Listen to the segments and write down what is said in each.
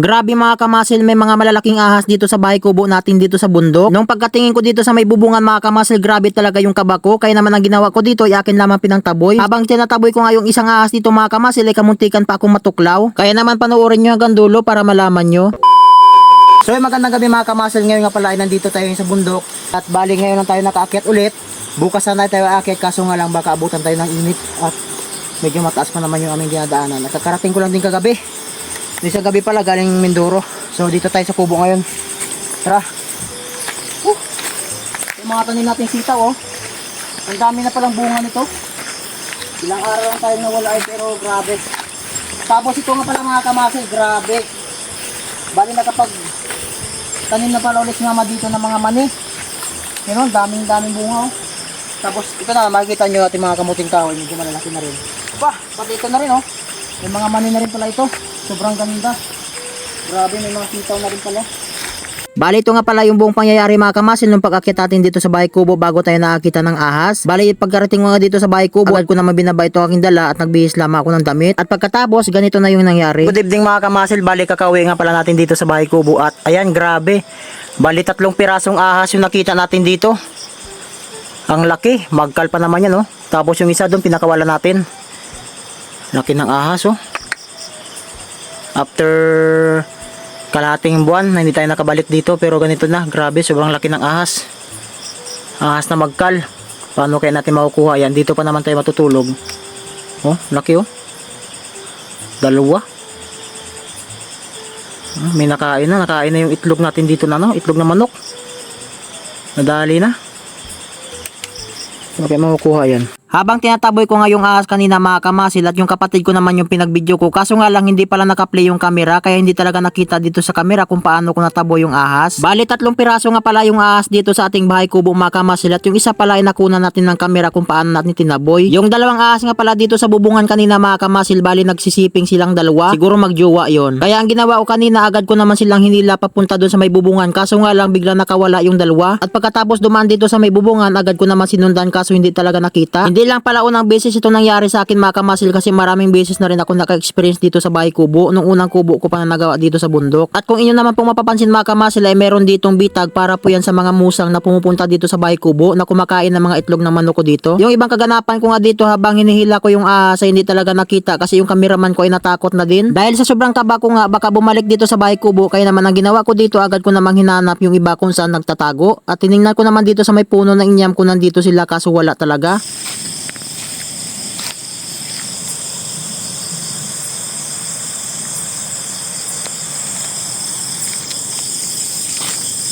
Grabe mga kamasil, may mga malalaking ahas dito sa bahay kubo natin dito sa bundok. Nung pagkatingin ko dito sa may bubungan mga kamasil, grabe talaga yung kaba ko. Kaya naman ang ginawa ko dito ay akin lamang pinangtaboy. Habang tinataboy ko nga yung isang ahas dito mga kamasil, ay kamuntikan pa akong matuklaw. Kaya naman panoorin nyo hanggang dulo para malaman nyo. So ay magandang gabi mga kamasil, ngayon nga pala ay nandito tayo sa bundok. At bali ngayon lang tayo nakaakyat ulit. Bukas na tayo aakyat kaso nga lang baka abutan tayo ng init at medyo mataas pa naman yung aming dinadaanan. At kakarating ko lang din kagabi. Di sa gabi pala galing Mindoro. So dito tayo sa kubo ngayon. Tara. Uh, yung mga tanim natin sitaw oh. Ang dami na palang bunga nito. Ilang araw lang tayo nawala ay pero grabe. Tapos ito nga pala mga kamasil, grabe. Bali na kapag tanim na pala ulit mama dito ng mga mani. Oh, daming daming bunga oh. Tapos ito na makikita nyo ating mga kamuting kahoy, medyo malalaki na rin. Pa, pati ito na rin oh. May mga mani na rin pala ito. Sobrang ganda. Grabe, may mga sitaw na rin pala. Bali ito nga pala yung buong pangyayari mga kamasil nung pag-akit natin dito sa bahay kubo bago tayo nakakita ng ahas. Bali pagkarating ko nga dito sa bahay kubo, agad ko naman binaba ito aking dala at nagbihis lamang ako ng damit. At pagkatapos, ganito na yung nangyari. Good evening mga kamasil, bali kakauwi nga pala natin dito sa bahay kubo at ayan grabe. Bali tatlong pirasong ahas yung nakita natin dito. Ang laki, magkal pa naman yan oh. Tapos yung isa doon pinakawala natin. Laki ng ahas oh. After kalahating buwan na hindi tayo nakabalik dito pero ganito na, grabe, sobrang laki ng ahas. Ahas na magkal. Paano kaya natin makukuha yan? Dito pa naman tayo matutulog. Oh, laki oh. Dalawa. Ah, May nakain na, nakain na yung itlog natin dito na no, itlog na manok. Nadali na. Okay, makukuha yan. Habang tinataboy ko nga yung ahas kanina mga kamasil at yung kapatid ko naman yung pinagbidyo ko kaso nga lang hindi pala nakaplay yung camera kaya hindi talaga nakita dito sa camera kung paano ko nataboy yung ahas. Bali tatlong piraso nga pala yung ahas dito sa ating bahay kubo mga kamasil at yung isa pala ay nakuna natin ng camera kung paano natin tinaboy. Yung dalawang ahas nga pala dito sa bubungan kanina mga kamasil bali nagsisiping silang dalawa. Siguro magjowa yon. Kaya ang ginawa ko kanina agad ko naman silang hinila papunta doon sa may bubungan kaso nga lang bigla nakawala yung dalawa. At pagkatapos dumaan dito sa may bubungan agad ko naman sinundan kaso hindi talaga nakita. Hindi lang pala unang beses ito nangyari sa akin mga kamasil kasi maraming beses na rin ako naka-experience dito sa bahay kubo nung unang kubo ko pa na nagawa dito sa bundok. At kung inyo naman pong mapapansin mga kamasil ay meron ditong bitag para po yan sa mga musang na pumupunta dito sa bahay kubo na kumakain ng mga itlog ng manok ko dito. Yung ibang kaganapan ko nga dito habang hinihila ko yung ahas ay hindi talaga nakita kasi yung cameraman ko ay natakot na din. Dahil sa sobrang kaba ko nga baka bumalik dito sa bahay kubo kaya naman ang ginawa ko dito agad ko namang hinanap yung iba kung saan nagtatago. At tiningnan ko naman dito sa may puno ng inyam kung nandito sila kaso wala talaga.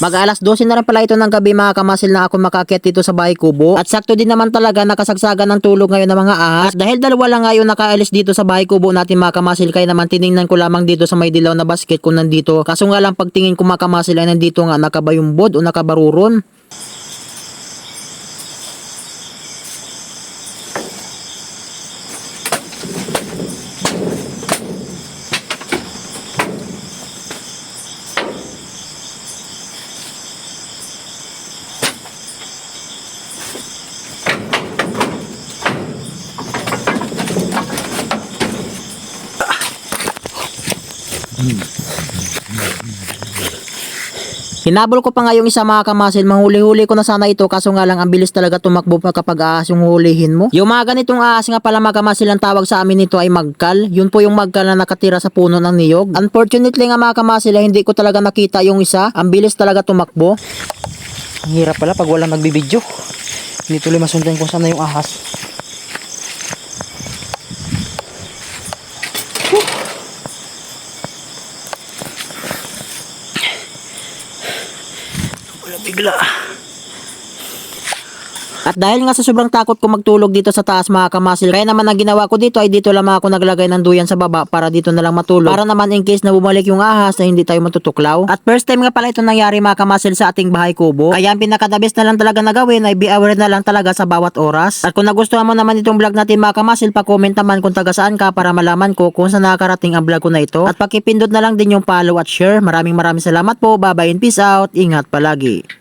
Mag alas 12 na rin pala ito ng gabi mga kamasil na ako makakit dito sa bahay kubo. At sakto din naman talaga nakasagsagan ng tulog ngayon ng mga ahas. Dahil dalawa lang ngayon nakaalis dito sa bahay kubo natin mga kamasil kaya naman tiningnan ko lamang dito sa may dilaw na basket kung nandito. Kaso nga lang pagtingin ko mga kamasil ay nandito nga nakabayumbod o nakabaruron. Hinabol ko pa nga yung isa mga kamasil, mahuli-huli ko na sana ito kaso nga lang ang bilis talaga tumakbo pa kapag ahas yung hulihin mo. Yung mga ganitong ahas nga pala mga kamasil ang tawag sa amin nito ay magkal. Yun po yung magkal na nakatira sa puno ng niyog. Unfortunately nga mga kamasil ay hindi ko talaga nakita yung isa. Ang bilis talaga tumakbo. Ang hirap pala pag walang nagbibidyo. Hindi tuloy masundan kung saan na yung ahas. Bigla. At dahil nga sa sobrang takot ko magtulog dito sa taas mga kamasil, kaya naman ang ginawa ko dito ay dito lamang ako naglagay ng duyan sa baba para dito na lang matulog. Para naman in case na bumalik yung ahas na hindi tayo matutuklaw. At first time nga pala ito nangyari mga kamasil sa ating bahay kubo. Kaya ang pinakadabis na lang talaga na gawin ay be aware na lang talaga sa bawat oras. At kung nagustuhan mo naman itong vlog natin mga kamasil, pa-comment naman kung taga saan ka para malaman ko kung saan nakakarating ang vlog ko na ito. At pakipindot na lang din yung follow at share. Maraming maraming salamat po. Bye bye and peace out. Ingat palagi.